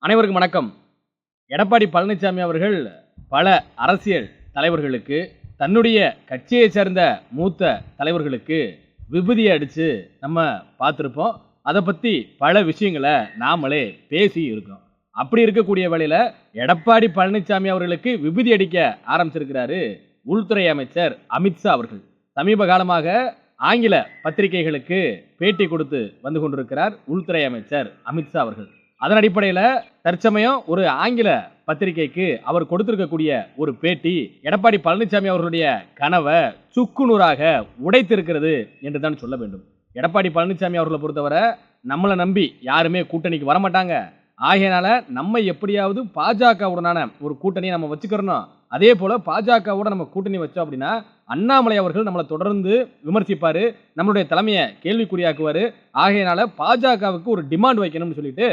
அனைவருக்கும் வணக்கம். எடப்பாடி பழனிசாமி அவர்கள் பல அரசியல் தலைவர்களுக்கு தன்னுடைய கட்சியை சேர்ந்த மூத்த தலைவர்களுக்கு விபூதியை அடித்து நம்ம பார்த்துருப்போம். அதை பற்றி பல விஷயங்களை நாமளே பேசி இருக்கோம். அப்படி இருக்கக்கூடிய வேளையில் எடப்பாடி பழனிசாமி அவர்களுக்கு விபூதி அடிக்க ஆரம்பிச்சிருக்கிறாரு உள்துறை அமைச்சர் அமித்ஷா அவர்கள். சமீப காலமாக ஆங்கில பத்திரிகைகளுக்கு பேட்டி கொடுத்து வந்து கொண்டிருக்கிறார் உள்துறை அமைச்சர் அமித்ஷா அவர்கள். அதன் அடிப்படையில் தற்சமயம் ஒரு ஆங்கில பத்திரிகைக்கு அவர் கொடுத்திருக்கக்கூடிய ஒரு பேட்டி எடப்பாடி பழனிசாமி அவர்களுடைய கனவை சுக்குநூறாக உடைத்திருக்கிறது என்று தான் சொல்ல வேண்டும். எடப்பாடி பழனிசாமி அவர்களை பொறுத்தவரை நம்மளை நம்பி யாருமே கூட்டணிக்கு வரமாட்டாங்க. ஆகையினால நம்ம எப்படியாவது பாஜகவுடனான ஒரு கூட்டணியை நம்ம வச்சுக்கிறணும். அதே போல பாஜகவோட நம்ம கூட்டணி வச்சோம் அப்படின்னா அண்ணாமலை அவர்கள் நம்மளை தொடர்ந்து விமர்சிப்பார் நம்மளுடைய தலைமையை கேள்விக்குறியாக்குவார். ஆகையினால பாஜகவுக்கு ஒரு டிமாண்ட் வைக்கணும்னு சொல்லிட்டு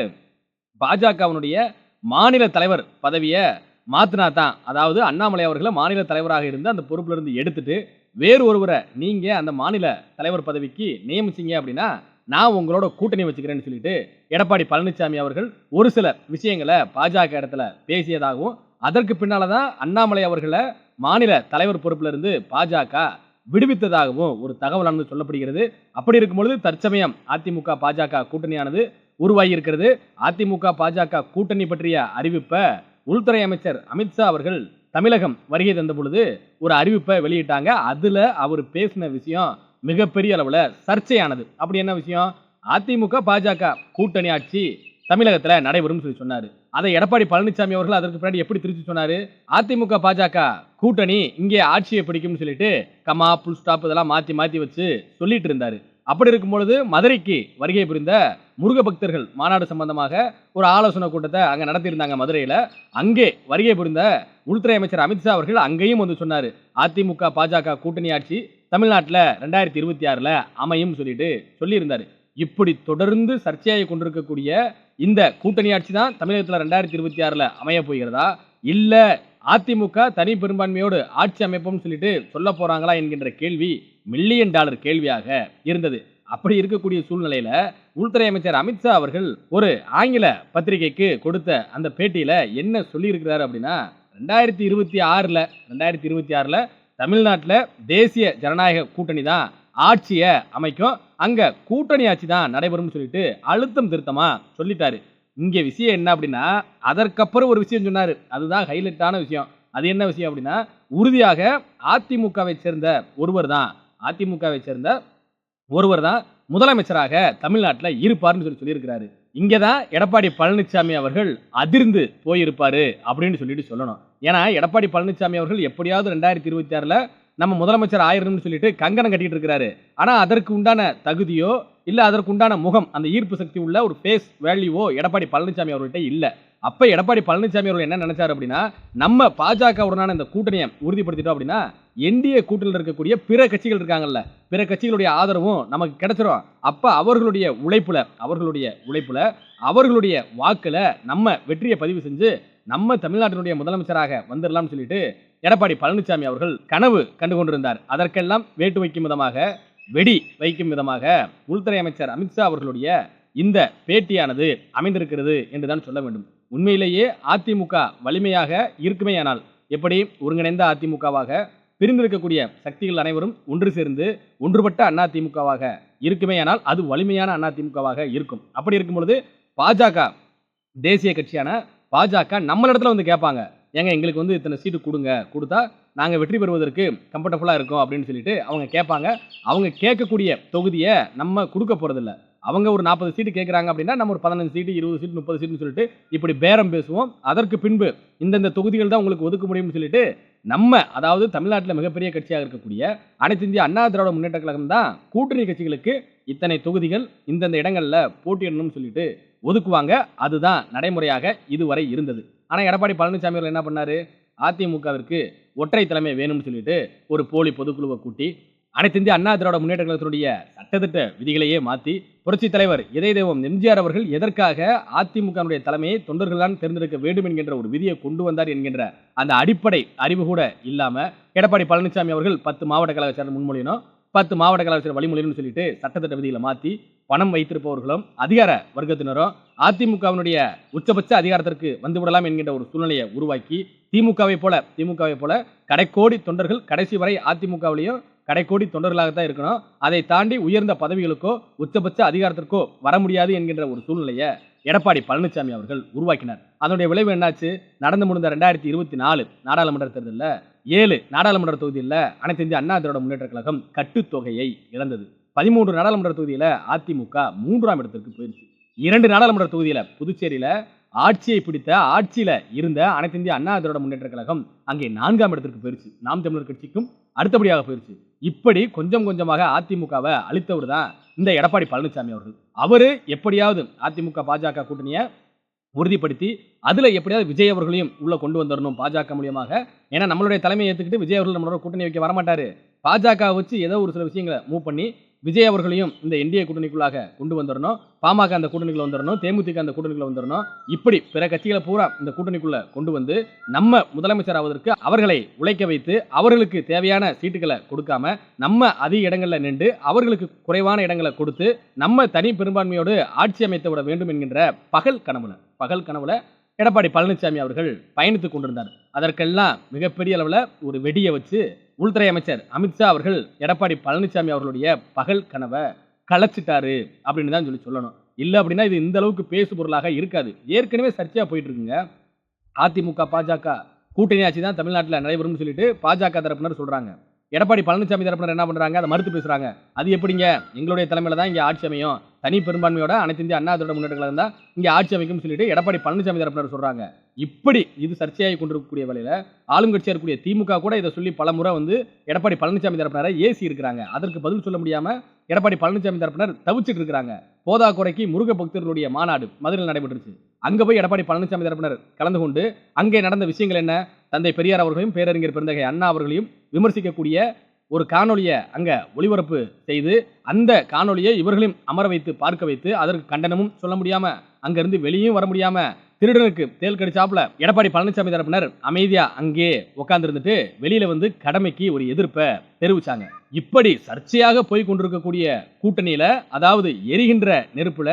பாஜகவினுடைய மாநில தலைவர் பதவியை மாத்தினா தான் அதாவது அண்ணாமலை அவர்களை மாநில தலைவராக இருந்து அந்த பொறுப்பிலிருந்து எடுத்துட்டு வேறு ஒருவரை நீங்கள் அந்த மாநில தலைவர் பதவிக்கு நியமிச்சீங்க அப்படின்னா நான் உங்களோட கூட்டணி வச்சுக்கிறேன்னு சொல்லிட்டு எடப்பாடி பழனிசாமி அவர்கள் ஒரு சில விஷயங்களை பாஜக இடத்துல பேசியதாகவும் அதற்கு பின்னால தான் அண்ணாமலை அவர்களை மாநில தலைவர் பொறுப்பிலிருந்து பாஜக விடுவித்ததாகவும் ஒரு தகவலானது சொல்லப்படுகிறது. அப்படி இருக்கும்பொழுது தற்சமயம் அதிமுக பாஜக கூட்டணியானது உருவாகியிருக்கிறது. அதிமுக பாஜக கூட்டணி பற்றிய அறிவிப்பை உள்துறை அமைச்சர் அமித்ஷா அவர்கள் தமிழகம் வருகை தந்த பொழுது ஒரு அறிவிப்பை வெளியிட்டாங்க. அதில் அவர் பேசின விஷயம் மிகப்பெரிய அளவில் சர்ச்சையானது. அப்படி என்ன விஷயம்? அதிமுக பாஜக கூட்டணி ஆட்சி தமிழகத்தில் நடைபெறும் சொல்லி சொன்னார். அதை எடப்பாடி பழனிசாமி அவர்கள் அதற்கு பின்னாடி எப்படி திருச்சி சொன்னார்? அதிமுக பாஜக கூட்டணி இங்கே ஆட்சியை பிடிக்கும்னு சொல்லிட்டு கமா புல் ஸ்டாப் இதெல்லாம் மாற்றி மாற்றி வச்சு சொல்லிட்டு இருந்தார். அப்படி இருக்கும் பொழுது மதுரைக்கு வருகை புரிந்த முருக பக்தர்கள் மாநாடு சம்பந்தமாக ஒரு ஆலோசனை கூட்டத்தை அங்கே நடத்தியிருந்தாங்க மதுரையில். அங்கே வருகை புரிந்த உள்துறை அமைச்சர் அமித்ஷா அவர்கள் அங்கேயும் வந்து சொன்னார். அதிமுக பாஜக கூட்டணி ஆட்சி தமிழ்நாட்டில் ரெண்டாயிரத்தி இருபத்தி ஆறில் அமையும் சொல்லிட்டு சொல்லியிருந்தார். இப்படி தொடர்ந்து சர்ச்சையாகி கொண்டிருக்கக்கூடிய இந்த கூட்டணி ஆட்சி தான் தமிழகத்தில் ரெண்டாயிரத்தி இருபத்தி ஆறில் அமைய போகிறதா? இல்லை அதிமுக தனி பெரும்பான்மையோடு ஆட்சி அமைப்போம்னு சொல்லிட்டு சொல்ல போகிறாங்களா என்கின்ற கேள்வி மில்லியன் டாலர் கேள்வியாக இருந்தது. அப்படி இருக்கக்கூடிய சூழ்நிலையில் உள்துறை அமைச்சர் அமித்ஷா அவர்கள் ஒரு ஆங்கில பத்திரிகைக்கு கொடுத்த அந்த பேட்டியில என்ன சொல்லியிருக்கிறாரு அப்படின்னா ரெண்டாயிரத்தி இருபத்தி ஆறில் ரெண்டாயிரத்தி இருபத்தி ஆறில் தமிழ்நாட்டில் தேசிய ஜனநாயக கூட்டணி தான் ஆட்சியை அமைக்கும். அங்கே கூட்டணி ஆட்சி தான் நடைபெறும்னு சொல்லிட்டு அழுத்தம் திருத்தமாக சொல்லிட்டாரு. இங்கே விஷயம் என்ன அப்படின்னா அதற்கப்புறம் ஒரு விஷயம் சொன்னார். அதுதான் ஹைலைட்டான விஷயம். அது என்ன விஷயம் அப்படின்னா உறுதியாக அதிமுகவை சேர்ந்த ஒருவர் தான் அதிமுகவை சேர்ந்த ஒருவர் தான் முதலமைச்சராக தமிழ்நாட்டில் இருப்பார்னு சொல்லி சொல்லியிருக்கிறாரு. இங்கே தான் எடப்பாடி பழனிசாமி அவர்கள் அதிர்ந்து போயிருப்பார் அப்படின்னு சொல்லிட்டு சொல்லணும். ஏன்னா எடப்பாடி பழனிசாமி அவர்கள் எப்படியாவது ரெண்டாயிரத்தி இருபத்தி ஆறில் நம்ம முதலமைச்சர் ஆயிரணும்னு சொல்லிட்டு கங்கணம் கட்டிட்டு இருக்கிறாரு. ஆனால் அதற்கு உண்டான தகுதியோ இல்லை அதற்கு உண்டான முகம் அந்த ஈர்ப்பு சக்தி உள்ள ஒரு ஃபேஸ் வேல்யூவோ எடப்பாடி பழனிசாமி அவர்கள்ட்ட இல்லை. அப்போ எடப்பாடி பழனிசாமி அவர்கள் என்ன நினைச்சாரு அப்படின்னா நம்ம பாஜகவுடனான இந்த கூட்டணியை உறுதிப்படுத்திட்டோம் அப்படின்னா என்டிஏ கூட்டணியில் இருக்கக்கூடிய பிற கட்சிகள் இருக்காங்கல்ல பிற கட்சிகளுடைய ஆதரவும் நமக்கு கிடைச்சிரும். அப்போ அவர்களுடைய உழைப்பில் அவர்களுடைய உழைப்பில் அவர்களுடைய வாக்கில் நம்ம வெற்றியை பதிவு செஞ்சு நம்ம தமிழ்நாட்டினுடைய முதலமைச்சராக வந்துடலாம்னு சொல்லிட்டு எடப்பாடி பழனிசாமி அவர்கள் கனவு கண்டு கொண்டிருந்தார். அதற்கெல்லாம் வேட்டு வைக்கும் விதமாக வெடி வைக்கும் விதமாக உள்துறை அமைச்சர் அமித்ஷா அவர்களுடைய இந்த பேட்டியானது அமைந்திருக்கிறது என்றுதான் சொல்ல வேண்டும். உண்மையிலேயே அதிமுக வலிமையாக இருக்குமேயானால் எப்படி ஒருங்கிணைந்த அதிமுகவாக பிரிந்திருக்கக்கூடிய சக்திகள் அனைவரும் ஒன்று சேர்ந்து ஒன்றுபட்ட அதிமுகவாக இருக்குமேயானால் அது வலிமையான அதிமுகவாக இருக்கும். அப்படி இருக்கும் பொழுது பாஜக தேசிய கட்சியான பாஜக நம்மளிடத்துல வந்து கேட்பாங்க. ஏங்க எங்களுக்கு வந்து இத்தனை சீட்டு கொடுங்க கொடுத்தா நாங்கள் வெற்றி பெறுவதற்கு கம்ஃபர்டபுளாக இருக்கும் அப்படின்னு சொல்லிட்டு அவங்க கேட்பாங்க. அவங்க கேட்கக்கூடிய தொகுதியை நம்ம கொடுக்க போகிறதில்ல அவங்க ஒரு நாற்பது சீட்டு கேட்குறாங்க அப்படின்னா நம்ம ஒரு பதினஞ்சு சீட்டு இருபது சீட்டு முப்பது சீட்டுன்னு சொல்லிட்டு இப்படி பேரம் பேசுவோம். அதற்கு பின்பு இந்தந்த தொகுதிகள் தான் உங்களுக்கு ஒதுக்க முடியும்னு சொல்லிட்டு நம்ம அதாவது தமிழ்நாட்டில் மிகப்பெரிய கட்சியாக இருக்கக்கூடிய அனைத்து இந்திய அண்ணா திராவிட முன்னேற்ற கழகம் தான் கூட்டணி கட்சிகளுக்கு இத்தனை தொகுதிகள் இந்தந்த இடங்களில் போட்டியிடணும்னு சொல்லிட்டு ஒதுக்குவாங்க. அதுதான் நடைமுறையாக இதுவரை இருந்தது. ஆனால் எடப்பாடி பழனிசாமி அவர்கள் என்ன பண்ணார்? அதிமுகவிற்கு ஒற்றை தலைமை வேணும்னு சொல்லிட்டு ஒரு போலி பொதுக்குழுவை கூட்டி அனைத்து இந்திய அண்ணா திராவிட முன்னேற்ற கழகத்தினுடைய சட்டத்திட்ட விதிகளையே மாற்றி புரட்சித் தலைவர் இதய தெய்வம் எம்ஜிஆர் அவர்கள் எதற்காக அதிமுகனுடைய தலைமையை தொண்டர்கள் தான் தேர்ந்தெடுக்க வேண்டும் என்கின்ற ஒரு விதியை கொண்டு வந்தார் என்கின்ற அந்த அடிப்படை அறிவு கூட இல்லாமல் எடப்பாடி பழனிசாமி அவர்கள் பத்து மாவட்ட கழக சேர்ந்த பத்து மாவட்ட கலாச்சார வழிமுறைன்னு சொல்லிட்டு சட்டத்திட்ட விதிகளை மாற்றி பணம் வைத்திருப்பவர்களும் அதிகார வர்க்கத்தினரும் அதிமுகவினுடைய உச்சபட்ச அதிகாரத்திற்கு வந்துவிடலாம் என்கின்ற ஒரு சூழ்நிலையை உருவாக்கி திமுகவை போல திமுகவை போல கடைக்கோடி தொண்டர்கள் கடைசி வரை அதிமுகவிலையும் கடைக்கோடி தொண்டர்களாகத்தான் இருக்கணும். அதை தாண்டி உயர்ந்த பதவிகளுக்கோ உச்சபட்ச அதிகாரத்திற்கோ வர முடியாது என்கின்ற ஒரு சூழ்நிலையை எடப்பாடி பழனிசாமி அவர்கள் உருவாக்கினார். அதனுடைய விளைவு என்னாச்சு? நடந்து முடிந்த ரெண்டாயிரத்தி இருபத்தி நாலு நாடாளுமன்ற தேர்தலில் ஏழு நாடாளுமன்ற தொகுதியில் அனைத்து இந்திய அண்ணா திராவிட முன்னேற்ற கழகம் கட்டுத்தொகையை இழந்தது. பதிமூன்று நாடாளுமன்ற தொகுதியில் அதிமுக மூன்றாம் இடத்திற்கு போயிருச்சு. இரண்டு நாடாளுமன்ற தொகுதியில் புதுச்சேரியில் ஆட்சியை பிடித்த ஆட்சியில இருந்த அனைத்து இந்திய அண்ணா திராவிட முன்னேற்ற கழகம் அங்கே நான்காம் இடத்திற்கு போயிருச்சு. நாம் தமிழர் கட்சிக்கும் அடுத்தபடியாக போயிருச்சு. இப்படி கொஞ்சம் கொஞ்சமாக அதிமுகவை அழித்தவர் தான் இந்த எடப்பாடி பழனிசாமி அவர்கள். அவரு எப்படியாவது அதிமுக பாஜக கூட்டணியை உறுதிப்படுத்தி அதில் எப்படியாவது விஜய் அவர்களையும் உள்ளே கொண்டு வந்துடணும் பாஜக மூலியமாக. ஏன்னா நம்மளுடைய தலைமையை ஏற்றுக்கிட்டு விஜய் அவர்கள் நம்மளோட கூட்டணி வைக்க வரமாட்டார். பாஜக வச்சு ஏதோ ஒரு சில விஷயங்களை மூவ் பண்ணி விஜய் அவர்களையும் இந்த என்டிஏ கூட்டணிக்குள்ளாக கொண்டு வந்துடணும் பாமக அந்த கூட்டணிக்குள்ள வந்துடணும் தேமுதிக அந்த கூட்டணிக்குள்ள வந்துடணும் இப்படி பிற கட்சிகளை பூரா இந்த கூட்டணிக்குள்ள கொண்டு வந்து நம்ம முதலமைச்சர் ஆவதற்கு அவர்களை உழைக்க வைத்து அவர்களுக்கு தேவையான சீட்டுகளை கொடுக்காம நம்ம அதிக இடங்களில் நின்று அவர்களுக்கு குறைவான இடங்களை கொடுத்து நம்ம தனி பெரும்பான்மையோடு ஆட்சி அமைத்து விட வேண்டும் என்கின்ற பகல் கனவுல பகல் கனவுல எடப்பாடி பழனிசாமி அவர்கள் பயணித்து கொண்டிருந்தார். அதற்கெல்லாம் மிகப்பெரிய அளவில் ஒரு வெடியை வச்சு உள்துறை அமைச்சர் அமித்ஷா அவர்கள் எடப்பாடி பழனிசாமி அவர்களுடைய பகல் கனவை கலைச்சிட்டாரு அப்படின்னு தான் சொல்லி சொல்லணும். இல்லை அப்படின்னா இது இந்த அளவுக்கு பேசு பொருளாக இருக்காது. ஏற்கனவே சர்ச்சையாக போயிட்டு இருக்குங்க அதிமுக பாஜக கூட்டணி ஆட்சி தான் தமிழ்நாட்டில் நடைபெறும்னு சொல்லிட்டு பாஜக தரப்பினர் சொல்கிறாங்க எடப்பாடி பழனிசாமி தரப்பினர் என்ன பண்ணுறாங்க அதை மறுத்து பேசுகிறாங்க அது எப்படிங்க? எங்களுடைய தலைமையில் தான் இங்கே ஆட்சி அமையும். தனி பெரும்பான்மையோட அனைத்து இந்திய அண்ணா திராவிட முன்னேற்ற கழகம் தான் ஆட்சி அமைக்கும் சொல்லிட்டு எடப்பாடி பழனிசாமி தரப்பினர் சொல்கிறாங்க இப்படி இது சர்ச்சையாகி கொண்டிருக்கக்கூடிய வேலையில் ஆளுங்கட்சியாக இருக்கக்கூடிய திமுக கூட இதை சொல்லி பல முறை வந்து எடப்பாடி பழனிசாமி தரப்பினரை ஏசி இருக்கிறாங்க. அதற்கு பதில் சொல்ல முடியாமல் எடப்பாடி பழனிசாமி தரப்பினர் தவிச்சிட்டு இருக்கிறாங்க. போதா குறைக்கு முருக பக்தர்களுடைய மாநாடு மதுரையில் நடைபெற்றுச்சு. அங்கே போய் எடப்பாடி பழனிசாமி தரப்பினர் கலந்து கொண்டு அங்கே நடந்த விஷயங்கள் என்ன? தந்தை பெரியார் அவர்களையும் பேரறிஞர் பெருந்தகை அண்ணா அவர்களையும் விமர்சிக்கக்கூடிய ஒரு காணொளியை அங்கே ஒளிபரப்பு செய்து அந்த காணொலியை இவர்களையும் அமர வைத்து பார்க்க வைத்து அதற்கு கண்டனமும் சொல்ல முடியாமல் அங்கேருந்து வெளியும் வர முடியாமல் திருடனுக்கு தேல் கடிச்சாப்புல. எடப்பாடி பழனிசாமி தரப்பினர் அமைதியா அங்கே உட்காந்துருந்துட்டு வெளியில வந்து கடமைக்கு ஒரு எதிர்ப்பை தெரிவிச்சாங்க. இப்படி சர்ச்சையாக போய் கொண்டிருக்கக்கூடிய கூட்டணியில அதாவது எரிகின்ற நெருப்புல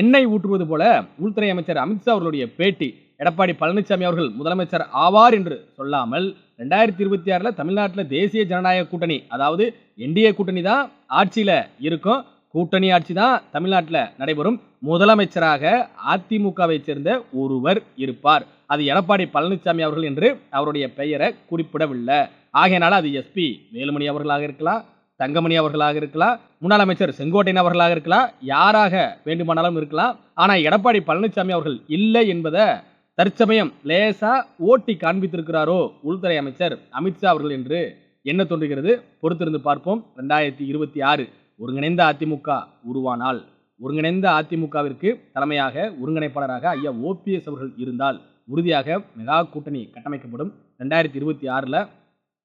எண்ணெய் ஊற்றுவது போல உள்துறை அமைச்சர் அமித்ஷா அவர்களுடைய பேட்டி எடப்பாடி பழனிசாமி அவர்கள் முதலமைச்சர் ஆவார் என்று சொல்லாமல் ரெண்டாயிரத்தி இருபத்தி ஆறில் தமிழ்நாட்டில் தேசிய ஜனநாயக கூட்டணி அதாவது என்டிஏ கூட்டணி தான் ஆட்சியில் இருக்கும். கூட்டணி ஆட்சி தான் தமிழ்நாட்டில் நடைபெறும். முதலமைச்சராக அதிமுகவை சேர்ந்த ஒருவர் இருப்பார். அது எடப்பாடி பழனிசாமி அவர்கள் என்று அவருடைய பெயரை குறிப்பிடவில்லை. ஆகையினால அது எஸ்பி வேலுமணி அவர்களாக இருக்கலாம் தங்கமணி அவர்களாக இருக்கலாம் முன்னாள் அமைச்சர் செங்கோட்டையன் அவர்களாக இருக்கலாம் யாராக வேண்டுமானாலும் இருக்கலாம். ஆனால் எடப்பாடி பழனிசாமி அவர்கள் இல்லை என்பதை தற்சமயம் லேசா ஓட்டி காண்பித்திருக்கிறாரோ உள்துறை அமைச்சர் அமித்ஷா அவர்கள் என்று என்ன தோன்றுகிறது. பொறுத்திருந்து பார்ப்போம். ரெண்டாயிரத்தி இருபத்தி ஆறு ஒருங்கிணைந்த அதிமுக உருவானால் ஒருங்கிணைந்த அதிமுகவிற்கு தலைமையாக ஒருங்கிணைப்பாளராக ஐயா ஓபிஎஸ் அவர்கள் இருந்தால் உறுதியாக மெகா கூட்டணி கட்டமைக்கப்படும். ரெண்டாயிரத்தி இருபத்தி ஆறில்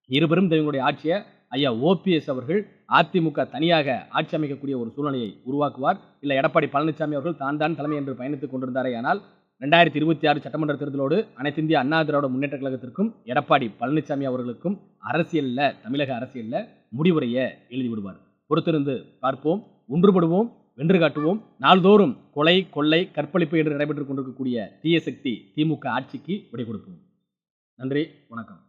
இருபெரும் தெய்வங்களுடைய ஆட்சியை ஐயா ஓபிஎஸ் அவர்கள் அதிமுக தனியாக ஆட்சி அமைக்கக்கூடிய ஒரு சூழ்நிலையை உருவாக்குவார். இல்லை எடப்பாடி பழனிசாமி அவர்கள் தான் தான் தலைமை என்று பயணித்துக் கொண்டிருந்தாரே ஆனால் ரெண்டாயிரத்தி இருபத்தி ஆறு சட்டமன்ற தேர்தலோடு அனைத்து இந்திய அண்ணா திராவிட முன்னேற்ற கழகத்திற்கும் எடப்பாடி பழனிசாமி அவர்களுக்கும் அரசியலில் தமிழக அரசியலில் முடிவுரையை எழுதி விடுவார் பொறுத்திருந்து பார்ப்போம் ஒன்றுபடுவோம் வென்று காட்டுவோம். நாள்தோறும் கொலை கொள்ளை கற்பழிப்பு என்று நடைபெற்றுக் கொண்டிருக்கக்கூடிய தீய சக்தி திமுக ஆட்சிக்கு விடை கொடுப்போம். நன்றி வணக்கம்.